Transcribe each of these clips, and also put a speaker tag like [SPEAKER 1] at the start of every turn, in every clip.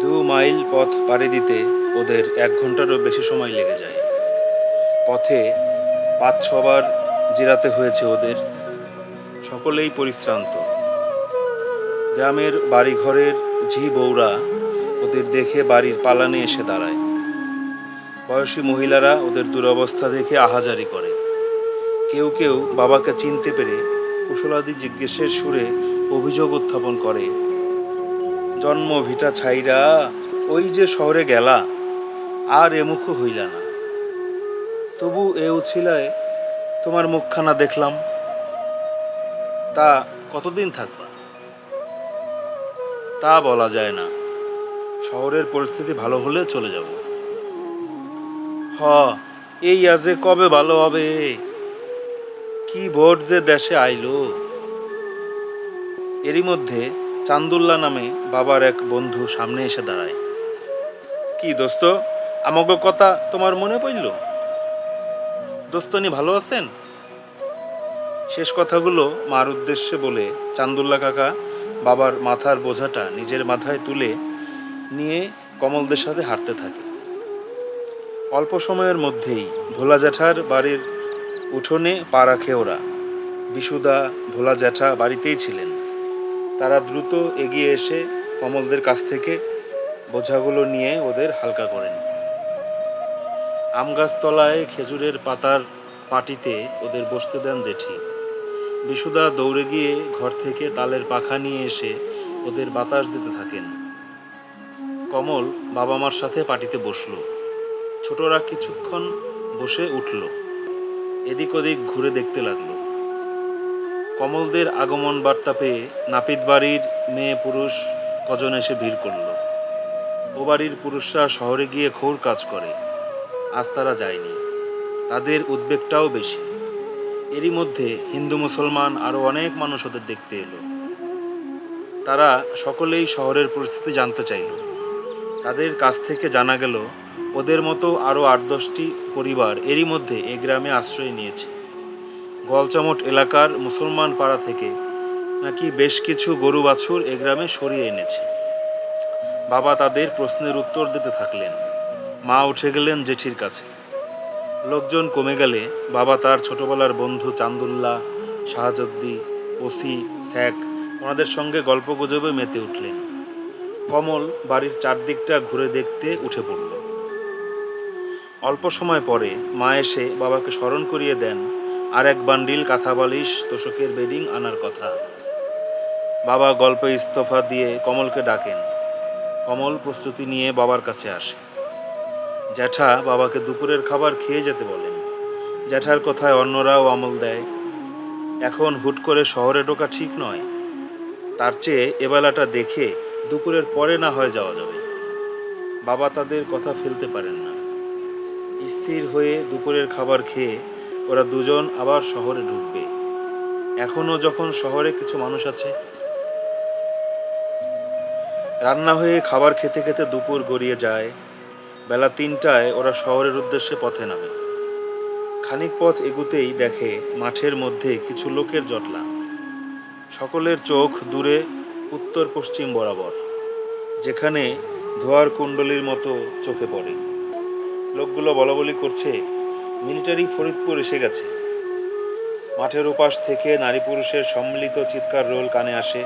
[SPEAKER 1] দু মাইল পথ পাড়ি দিতে ওদের এক ঘন্টারও বেশি সময় লেগে যায়। পথে পাঁচ ছবার জিরাতে হয়েছে ওদের। সকলেই পরিশ্রান্ত। গ্রামের বাড়িঘরের ঝি বৌরা ওদের দেখে বাড়ির পালানে এসে দাঁড়ায়। বয়সী মহিলারা ওদের দুরবস্থা দেখে আহাজারি করে। কেউ কেউ বাবাকে চিনতে পেরে কুশলাদি জিজ্ঞেসের সুরে অভিযোগ উত্থাপন করে। জন্ম ভিটা ছাইরা ওই যে শহরে গেলা, আর এ এমুখ হইলা না। তবু এ উছিলায় তোমার মুখখানা দেখলাম। তা কতদিন থাকবা? তা বলা যায় না। শহরের পরিস্থিতি ভালো হলে চলে যাব। হ, এই আজে কবে ভালো হবে? কি ভোট যে দেশে আইলো? এরই মধ্যে চান্দুল্লা নামে বাবার এক বন্ধু সামনে এসে দাঁড়ায়। কি দোস্ত আমাকে কথা তোমার মনে পড়ল? দোস্তনি ভালো আছেন? শেষ কথাগুলো মার উদ্দেশ্যে বলে চান্দুল্লা কাকা বাবার মাথার বোঝাটা নিজের মাথায় তুলে নিয়ে কমলদের সাথে হাঁটতে থাকে। অল্প সময়ের মধ্যেই ভোলা জ্যাঠার বাড়ির উঠোনে পা রাখে ওরা। বিশুদা ভোলা জ্যাঠা বাড়িতেই ছিলেন। তারা দ্রুত এগিয়ে এসে কমলদের কাছ থেকে বোঝাগুলো নিয়ে ওদের হালকা করেন। আম গাছতলায় খেজুরের পাতার পাটিতে ওদের বসতে দেন জেঠি। বিশুদা দৌড়ে গিয়ে ঘর থেকে তালের পাখা নিয়ে এসে ওদের বাতাস দিতে থাকেন। কমল বাবা মার সাথে পাটিতে বসল। ছোটরা কিছুক্ষণ বসে উঠল। এদিক ওদিক ঘুরে দেখতে লাগল। কমলদের আগমন বার্তা পেয়ে নাপিত বাড়ির মেয়ে পুরুষ কজন এসে ভিড় করল। ও বাড়ির পুরুষরা শহরে গিয়ে খৌর কাজ করে, আজ তারা যায়নি। তাদের উদ্বেগটাও বেশি। এরই মধ্যে হিন্দু মুসলমান আরও অনেক মানুষ ওদের দেখতে এলো। তারা সকলেই শহরের পরিস্থিতি জানতে চাইল। তাদের কাছ থেকে জানা গেল, ওদের মতো আরও আট দশটি পরিবার এরই মধ্যে এ গ্রামে আশ্রয় নিয়েছে। গলচামট এলাকার মুসলমান পাড়া থেকে নাকি বেশ কিছু গরু বাছুর এ গ্রামে সরিয়ে এনেছে। বাবা তাদের প্রশ্নের উত্তর দিতে থাকলেন। মা উঠে গেলেন জেঠির কাছে। লোকজন কমে গেলে বাবা তার ছোটবেলার বন্ধু চান্দুল্লাহ শাহজদ্দি, ওসি, স্যাক ওনাদের সঙ্গে গল্প গুজবে মেতে উঠলেন। কমল বাড়ির চারদিকটা ঘুরে দেখতে উঠে পড়ল। অল্প সময় পরে মা এসে বাবাকে স্মরণ করিয়ে দেন আর এক বান্ডিল, কাঁথা বালিশ, তোষকের বেডিং আনার কথা। বাবা গল্পে ইস্তফা দিয়ে কমলকে ডাকেন। কমল প্রস্তুতি নিয়ে বাবার কাছে আসে। জ্যাঠা বাবাকে দুপুরের খাবার খেয়ে যেতে বলেন। জ্যাঠার কথায় অন্যরাও আমল দেয়। এখন হুট করে শহরে ঢোকা ঠিক নয়। তার চেয়ে এবেলাটা দেখে দুপুরের পরে না হয় যাওয়া যাবে। বাবা তাদের কথা ফেলতে পারেন না। স্থির হয়ে দুপুরের খাবার খেয়ে ওরা দুজন আবার শহরে ঢুকবে। এখনও যখন শহরে কিছু মানুষ আছে, রান্না হয়ে খাবার খেতে খেতে দুপুর গড়িয়ে যায়, বেলা তিনটায় ওরা শহরের উদ্দেশ্যে পথে নামে। খানিক পথ এগুতেই দেখে মাঠের মধ্যে কিছু লোকের জটলা। সকলের চোখ দূরে উত্তর পশ্চিম বরাবর, যেখানে ধোয়ার কুণ্ডলীর মতো চোখে পড়ে। লোকগুলো বলাবলি করছে মিলিটারি ফরিদপুর এসে গেছে। মাঠের ওপাশ থেকে নারী পুরুষের সম্মিলিত চিৎকার রোল কানে আসে।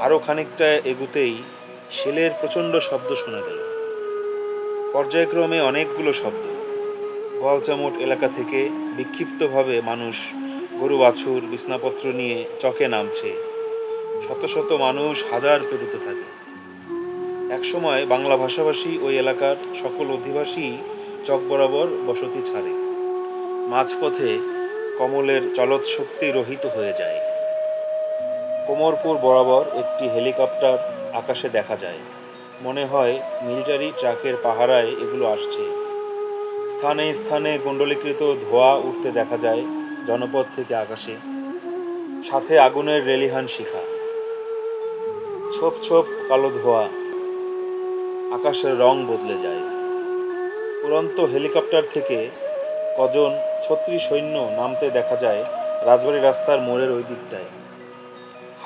[SPEAKER 1] আরও খানিকটা এগুতেই শেলের প্রচণ্ড শব্দ শোনা গেল। পর্যায়ক্রমে অনেকগুলো শব্দ। গলচামট এলাকা থেকে বিক্ষিপ্তভাবে মানুষ গরু, বাছুর, বিছনাপত্র নিয়ে চকে নামছে। শত শত মানুষ হাজার পেরোতে থাকে। একসময় বাংলা ভাষাভাষী ওই এলাকার সকল অধিবাসী চক বরাবর বসতি ছাড়ে। মাঝপথে কমলের চলৎ শক্তি রহিত হয়ে যায়। কোমরপুর বরাবর একটি হেলিকপ্টার আকাশে দেখা যায়। মনে হয় মিলিটারি ট্রাকের পাহারায় এগুলো আসছে। স্থানে স্থানে কুণ্ডলীকৃত ধোঁয়া উঠতে দেখা যায় জনপদ থেকে আকাশে। সাথে আগুনের রেলিহান শিখা। ছোপ ছোপ কালো ধোঁয়া। আকাশের রং বদলে যায়। উড়ন্ত হেলিকপ্টার থেকে কজন ছত্রি সৈন্য নামতে দেখা যায় রাজবাড়ি রাস্তার মোড়ের ওই দিকটায়।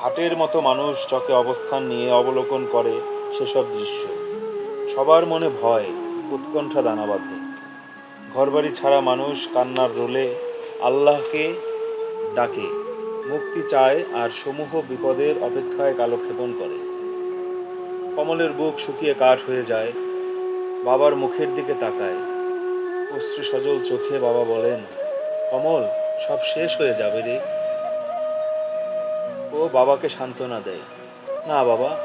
[SPEAKER 1] হাটের মতো মানুষ চকে অবস্থান নিয়ে অবলোকন করে সেসব দৃশ্য। সবার মনে ভয়, উৎকণ্ঠা দানা বাঁধে। ঘরবাড়ি ছাড়া মানুষ কান্নার রোলে আল্লাহকে ডাকে, মুক্তি চায় আর সমূহ বিপদের অপেক্ষায় কালক্ষেপণ করে। কমলের বুক শুকিয়ে কাঠ হয়ে যায় বাবার মুখের দিকে তাকায়। অশ্রু সজল চোখে বাবা বলেন, কমল, সব শেষ হয়ে যাবে রে। ও বাবাকে সান্ত্বনা দেয়, না বাবা,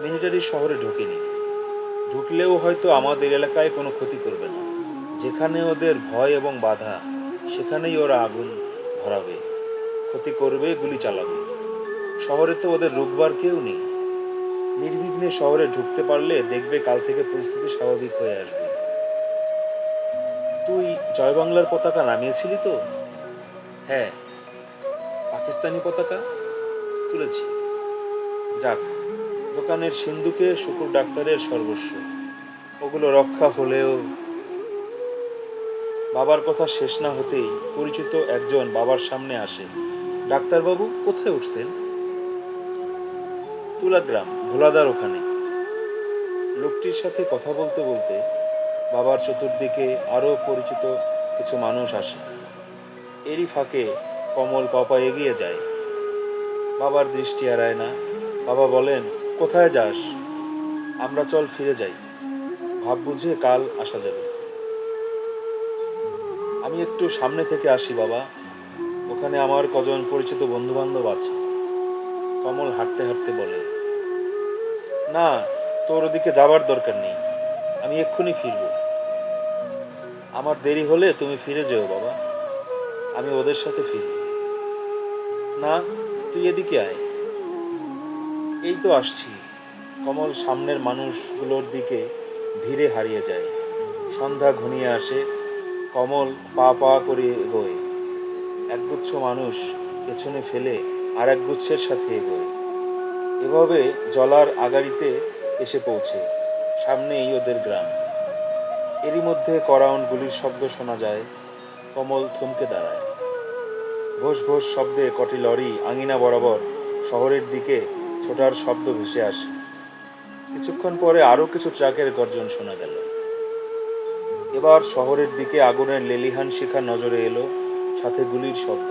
[SPEAKER 1] মিলিটারি শহরে ঢুকিনি। ঢুকলেও হয়তো আমাদের এলাকায় কোনো ক্ষতি করবে না। যেখানে ওদের ভয় এবং বাধা, সেখানেই ওরা আগুন ধরাবে। ক্ষতি করবে, গুলি চালাবে। শহরে তো ওদের রুখবার কেউ নেই। নির্বিঘ্নে শহরে ঢুকতে পারলে দেখবে কাল থেকে পরিস্থিতি স্বাভাবিক হয়ে আসবে। তুই জয় বাংলার পতাকা নামিয়েছিলি তো? হ্যাঁ পাকিস্তানি পতাকা তুলেছি। যাক, দোকানের সিন্ধুকে শুকুর ডাক্তারের সর্বস্ব। ওগুলো রক্ষা হলেও বাবার কথা শেষ না হতেই পরিচিত একজন বাবার সামনে আসে। ডাক্তারবাবু কোথায় উঠছেন? তুলাগ্রাম। ভোলাদার ওখানে। লোকটির সাথে কথা বলতে বলতে বাবার চতুর্দিকে আরও পরিচিত কিছু মানুষ আসে। এরই ফাঁকে কমল পাপা এগিয়ে যায়। বাবার দৃষ্টি এড়ায় না। বাবা বলেন, কোথায় যাস? আমরা চল ফিরে যাই। ভাব বুঝে কাল আসা যাবে। আমি একটু সামনে থেকে আসি, বাবা। ওখানে আমার কজন পরিচিত বন্ধু বান্ধব আছে। কমল হাঁটতে হাঁটতে বলে না, তোর ওদিকে যাবার দরকার নেই। আমি এক্ষুনি ফিরব। আমার দেরি হলে তুমি ফিরে যেও বাবা। আমি ওদের সাথে ফিরব। না, তুই এদিকে আয়। এই তো আসছি। কমল সামনের মানুষগুলোর দিকে ধীরে হারিয়ে যায়। সন্ধ্যা ঘনিয়ে আসে। কমল পা পা করে এগোয়। একগুচ্ছ মানুষ পেছনে ফেলে আর এক গুচ্ছের সাথে এগোয়। এভাবে জলার আগাড়িতে এসে পৌঁছে, সামনেই ওদের গ্রাম। এরই মধ্যে করাউন গুলির শব্দ শোনা যায়, কমল থমকে দাঁড়ায়। ভোস ভোস শব্দে কটি লরি আঙিনা বরাবর শহরের দিকে ছোটার শব্দ ভেসে আসে। কিছুক্ষণ পরে আরও কিছু ট্রাকের গর্জন শোনা গেল। এবার শহরের দিকে আগুনের লেলিহান শিখা নজরে এলো সাথে গুলির শব্দ।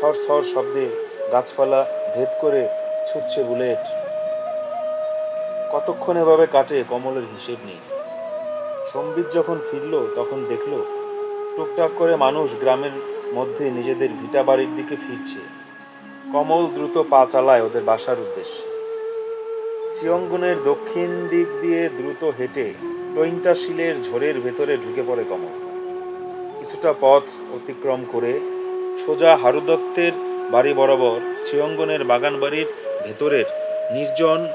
[SPEAKER 1] ছর ছর শব্দে গাছপালা ভেদ করে ছুটছে বুলেট। কতক্ষণ এভাবে কাটে কমলের হিসেব নেই। সম্বিত যখন ফিরল, তখন দেখল টুকটাক করে মানুষ গ্রামের মধ্যে নিজেদের ভিটা বাড়ির দিকে ফিরছে। কমল দ্রুত পা চালায় ওদের বাসার উদ্দেশ্যে। শ্রীঅঙ্গনের দক্ষিণ দিক দিয়ে দ্রুত হেঁটে টইনটা শিলের ঝোরের ভেতরে ঢুকে পড়ে কমল। কিছুটা পথ অতিক্রম করে সোজা হারুদত্তের বাড়ি বরাবর শ্রীঅঙ্গনের বাগান বাড়ির ভেতরের নির্জন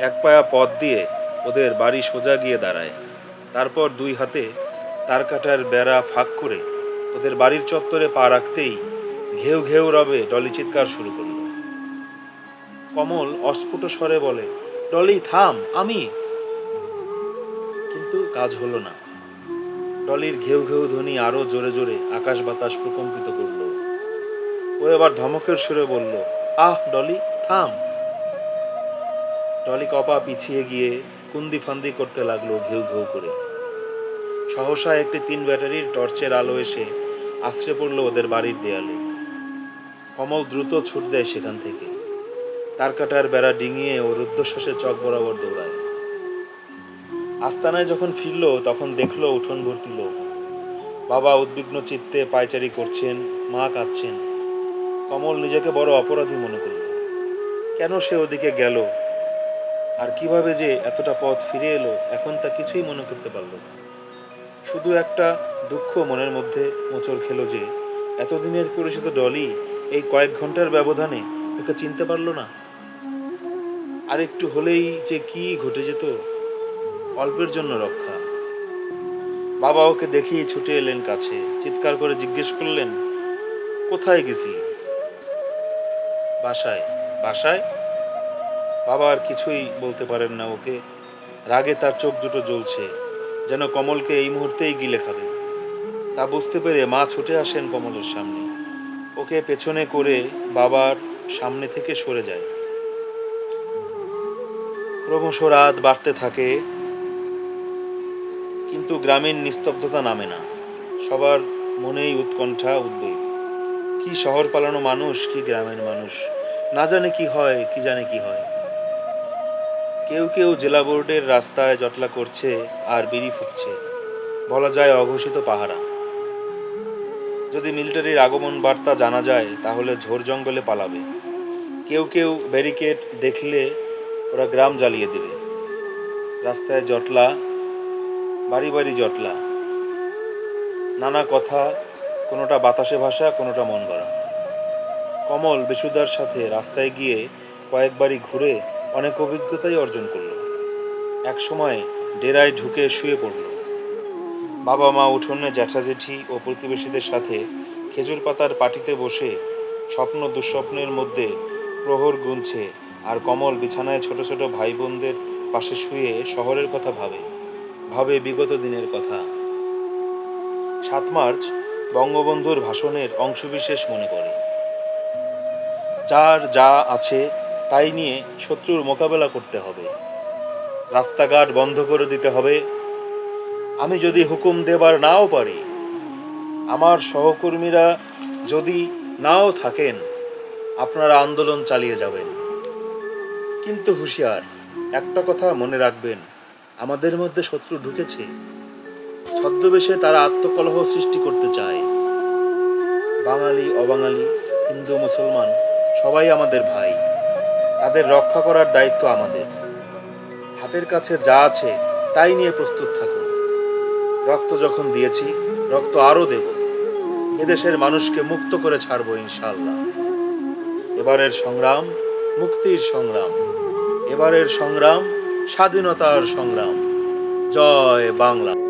[SPEAKER 1] একপায়া পথ দিয়ে ওদের বাড়ি সোজা গিয়ে দাঁড়ায়। তারপর দুই হাতে তারকাটার বেড়া ফাঁক করে ওদের বাড়ির চত্বরে পা রাখতেই ঘেউ ঘেউ রবে ডলি চিৎকার শুরু করল। কমল অস্ফুট স্বরে বলে, ডলি, থাম, আমি। কিন্তু কাজ হলো না। ডলির ঘেউ ঘেউ ধ্বনি আরও জোরে জোরে আকাশ বাতাস প্রকম্পিত করল। ও এবার ধমকের সুরে বলল, আহ, ডলি, থাম। ডলি কপা পিছিয়ে গিয়ে কুন্দি ফান্দি করতে লাগল ঘেউ ঘেউ করে। সহসা একটি তিন ব্যাটারির টর্চের আলো এসে আশ্রে পড়ল ওদের বাড়ির দেয়ালে। কমল দ্রুত ছুট দেয় সেখান থেকে। তার কাটার বেড়া ডিঙিয়ে ও রুদ্ধশ্বাসে চক বরাবর দৌড়ায়। আস্তানায় যখন ফিরল, তখন দেখল উঠোন ভর্তি লোক। বাবা উদ্বিগ্ন চিত্তে পায়চারি করছেন, মা কাঁদছেন। কমল নিজেকে বড় অপরাধী মনে করল। কেন সে ওদিকে গেল? আর কীভাবে যে এতটা পথ ফিরে এলো, এখন তা কিছুই মনে করতে পারল না। শুধু একটা দুঃখ মনের মধ্যে মোচড় খেলো যে, এতদিনের পরিচিত ডলি এই কয়েক ঘণ্টার ব্যবধানে ওকে চিনতে পারল না। আর একটু হলেই যে কি ঘটে যেত, অল্পের জন্য রক্ষা। বাবা ওকে দেখেই ছুটে এলেন কাছে, চিৎকার করে জিজ্ঞেস করলেন, কোথায় গেছি বাসায় বাসায়? বাবা আর কিছুই বলতে পারেন না ওকে। রাগে তার চোখ দুটো জ্বলছে, যেন কমলকে এই মুহূর্তেই গিলে খাবে। তা বুঝতে পেরে মা ছুটে আসেন কমলের সামনে। ওকে পেছনে করে বাবার সামনে থেকে সরে যায়। ক্রমশ রাত বাড়তে থাকে, কিন্তু গ্রামীণ নিস্তব্ধতা নামে না। সবার মনেই উৎকণ্ঠা, উদ্বেগ। কি শহর পালানো মানুষ, কি গ্রামের মানুষ। না জানে কি হয়, কি জানে কি হয়। কেউ কেউ জেলা বোর্ডের রাস্তায় জটলা করছে আর বিড়ি ফুটছে বলা যায় অঘোষিত পাহারা। যদি মিলিটারির আগমন বার্তা জানা যায়, তাহলে ঝোর জঙ্গলে পালাবে। কেউ কেউ ব্যারিকেড দেখলে ওরা গ্রাম জ্বালিয়ে দেবে। রাস্তায় জটলা, বাড়ি বাড়ি জটলা। নানা কথা, কোনোটা বাতাসে ভাষা কোনোটা মন গড়া। কমল, বিশুদার সাথে রাস্তায় গিয়ে কয়েকবারই ঘুরে অনেক অভিজ্ঞতাই অর্জন করল। এক সময় ডেরায় ঢুকে শুয়ে পড়ল। বাবা মা উঠোনে জ্যাঠা জেঠি ও প্রতিবেশীদের সাথে খেজুর পাতার পাটিতে বসে স্বপ্ন দুঃস্বপ্নের মধ্যে প্রহর গুনছে আর কমল বিছানায় ছোট ছোট ভাই বোনদের পাশে শুয়ে শহরের কথা ভাবে ভাবে বিগত দিনের কথা। সাত মার্চ বঙ্গবন্ধুর ভাষণের অংশবিশেষ মনে করে যার যা আছে তাই নিয়ে শত্রুর মোকাবেলা করতে হবে। রাস্তাঘাট বন্ধ করে দিতে হবে। আমি যদি হুকুম দেবার নাও পারি, আমার সহকর্মীরা যদি নাও থাকেন, আপনারা আন্দোলন চালিয়ে যাবেন। কিন্তু হুঁশিয়ার, একটা কথা মনে রাখবেন, আমাদের মধ্যে শত্রু ঢুকেছে। ছদ্মবেশে তারা আত্মকলহ সৃষ্টি করতে চায়। বাঙালি, অবাঙালি, হিন্দু, মুসলমান, সবাই আমাদের ভাই। তাদের রক্ষা করার দায়িত্ব আমাদের। হাতের কাছে যা আছে, তাই নিয়ে প্রস্তুত থাকুন রক্ত যখন দিয়েছি, রক্ত আরও দেব। এদেশের মানুষকে মুক্ত করে ছাড়বো ইনশাল্লাহ এবারের সংগ্রাম, মুক্তির সংগ্রাম। এবারের সংগ্রাম, স্বাধীনতার সংগ্রাম। জয় বাংলা।